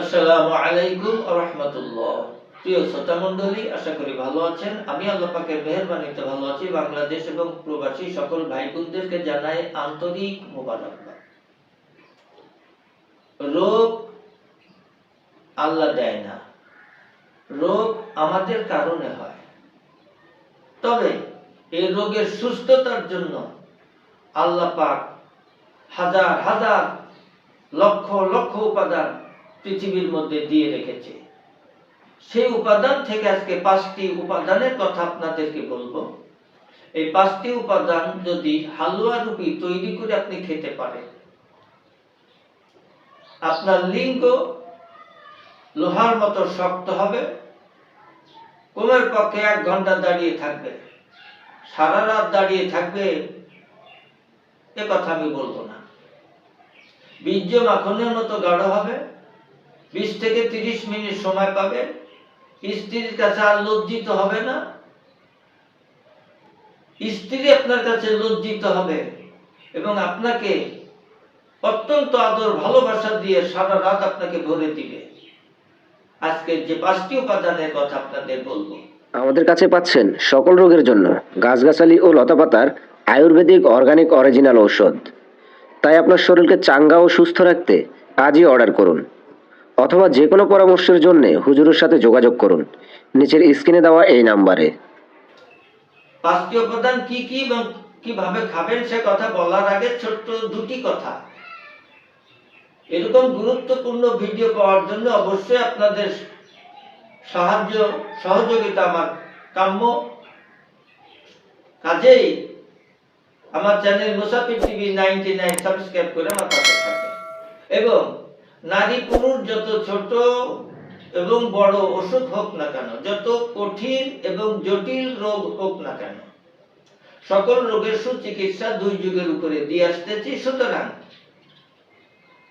আসসালামু আলাইকুম রহমতুল্লাহ। প্রিয় শ্রোতা মণ্ডলী, আশা করি ভালো আছেন। আমি আল্লাহ পাকের মেহরবানিতে ভালো আছি। বাংলাদেশ এবং প্রবাসী সকল ভাই বোনদেরকে জানাই আন্তরিক মোবারকবাদ। রোগ আল্লাহ দেয় না। রোগ আমাদের কারণে হয়। তবে এই রোগের সুস্থতার জন্য আল্লাহ পাক হাজার হাজার লক্ষ লক্ষ উপাদান পৃথিবীর মধ্যে দিয়ে রেখেছে। সেই উপাদান থেকে আজকে পাঁচটি উপাদানের কথা আপনাদেরকে বলব। এই পাঁচটি উপাদান যদি হালুয়া রুপি তৈরি করে আপনি খেতে পারেন, আপনার লিঙ্গ লোহার মতো শক্ত হবে, কোমের পক্ষে এক ঘণ্টা দাঁড়িয়ে থাকবে, সারা রাত দাঁড়িয়ে থাকবে, এ কথা আমি বলব না। বীর্য মাখনের মতো গাঢ় হবে বিশ থেকে তিরিশ মিনিট সময় পাবে। স্ত্রীর কাছে আর লজ্জিত হবে না। স্ত্রী আপনার কাছে লজ্জিত হবে এবং আপনাকে অত্যন্ত আদর, ভালোবাসা দিয়ে সারা রাত আপনাকে ভরে দিবে। আজকে যে পাঁচটি উপাদানের কথা আপনাদের বলব। আমাদের কাছে পাচ্ছেন সকল রোগের জন্য গাছগাছালি ও লতাপাতার আয়ুর্বেদিক অর্গানিক অরিজিনাল ঔষধ। তাই আপনার শরীরকে চাঙ্গা ও সুস্থ রাখতে আজই অর্ডার করুন। অথবা যে কোনো পরামর্শের জন্য হুজুরের সাথে যোগাযোগ করুন। নিচের স্ক্রিনে দেওয়া এই নাম্বারে। পাঁচটি উপাদান কি কি এবং কীভাবে খাবেন সে কথা বলার আগে ছোট্ট দুটি কথা। এরকম গুরুত্বপূর্ণ ভিডিও পাওয়ার জন্য অবশ্যই আপনাদের সাহায্য, সহযোগিতা আমার কাম্য। কাজেই আমার চ্যানেল মুসাফির টিভি নাইনটি নাইন সাবস্ক্রাইব করে আমার পাশে থাকে এবং নারী পুরুষ যত ছোট এবং বড় অসুখ হোক না কেন, যত কঠিন এবং জটিল রোগ হোক না কেন, সকল রোগের সুচিকিৎসা দুই যুগের উপরে দিয়ে আসতেছি। সুতরাং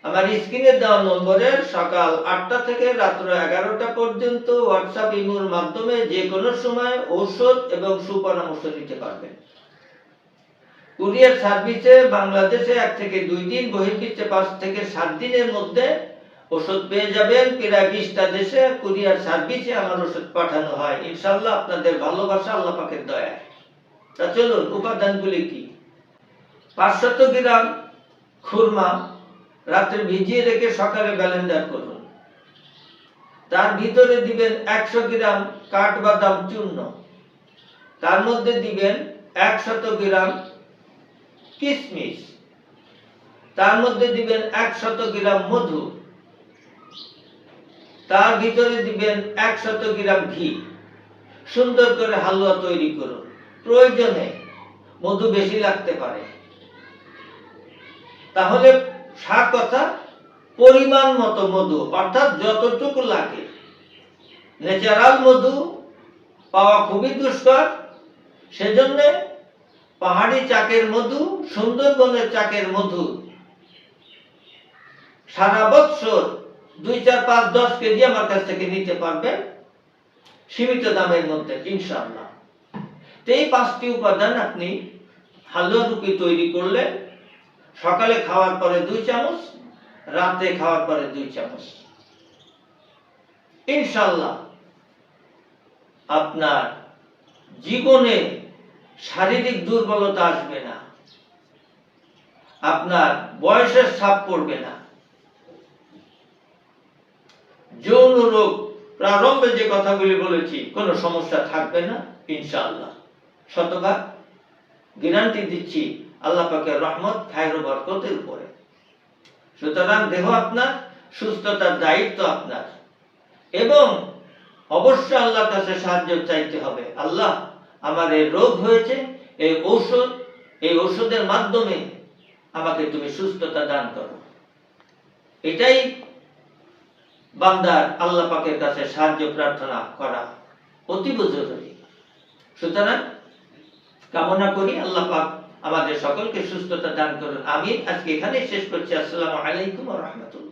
আমার স্ক্রিনে দেওয়া নম্বরে সকাল আটটা থেকে রাত্র এগারোটা পর্যন্ত হোয়াটসঅ্যাপ ইমোর মাধ্যমে যে কোনো সময় ঔষধ এবং সুপরামর্শ নিতে পারবেন। কুরিয়ার সার্ভিসে বাংলাদেশে এক থেকে দুই দিন, বহির্বিশ্বে পাঁচ থেকে সাত দিনের মধ্যে ওষুধ পেয়ে যাবেন। প্রায় বিশটা দেশে কুরিয়ার সার্ভিসে আমার ওষুধ পাঠানো হয়। ইনশাল্লাহ আপনাদের ভালোবাসা, আল্লাহ পাকের দয়ায় তা চলুন, উপাদানগুলি কি? পাঁচশত গ্রাম খুরমা রাত্রে ভিজিয়ে রেখে সকালে ব্যালেন্ডার করুন। তার ভিতরে দিবেন একশো গ্রাম কাঠবাদাম চূর্ণ। তার মধ্যে দিবেন একশত গ্রাম কিশমিশ তার মধ্যে দিবেন একশত গ্রাম মধু। তার ভিতরে দিবেন একশত গ্রাম ঘি। সুন্দর করে হালুয়া তৈরি করুন। প্রয়োজনে মধু বেশি লাগতে পারে। তাহলে সার কথা, পরিমাণ মতো মধু, অর্থাৎ যতটুকু লাগে। ন্যাচারাল মধু পাওয়া খুবই দুষ্কর। সেজন্য পাহাড়ি চাকের মধু, সুন্দরবনের চাকের মধু। সারা বৎসর দুই, চার, পাঁচ, দশ কেজি আমার কাছ থেকে নিতে পারবেন সীমিত দামের মধ্যে, ইনশাআল্লাহ। এই পাঁচটি উপাদান আপনি হালুয়া রুপি তৈরি করলে, সকালে খাওয়ার পরে দুই চামচ, রাতে খাওয়ার পরে দুই চামচ। ইনশাল্লাহ আপনার জীবনে শারীরিক দুর্বলতা আসবে না। আপনার বয়সের ছাপ পড়বে না। যৌন রোগ প্রারম্ভে যে কথাগুলি বলেছি, কোনো সমস্যা থাকবে না, ইনশাআল্লাহ। শতভাগ গ্যারান্টি দিচ্ছি আল্লাহ পাকের রহমত, খায়র বরকতের উপরে। সুতরাং দেহ আপনার, সুস্থতার দায়িত্ব আপনার। এবং অবশ্যই আল্লাহর কাছে সাহায্য চাইতে হবে। আল্লাহ এই রোগ হয়েছে, এই ঔষধ, এই ঔষধের মাধ্যমে আমাকে তুমি সুস্থতা দান করো। এটাই বান্দার আল্লাহ পাকের কাছে সাহায্য, প্রার্থনা করা অতীব জরুরি। সুতরাং কামনা করি আল্লাহ পাক আমাদের সকলকে সুস্থতা দান করুন। আমি আজকে এখানে শেষ করছি। আসসালামু আলাইকুম রহমতুল্লাহ।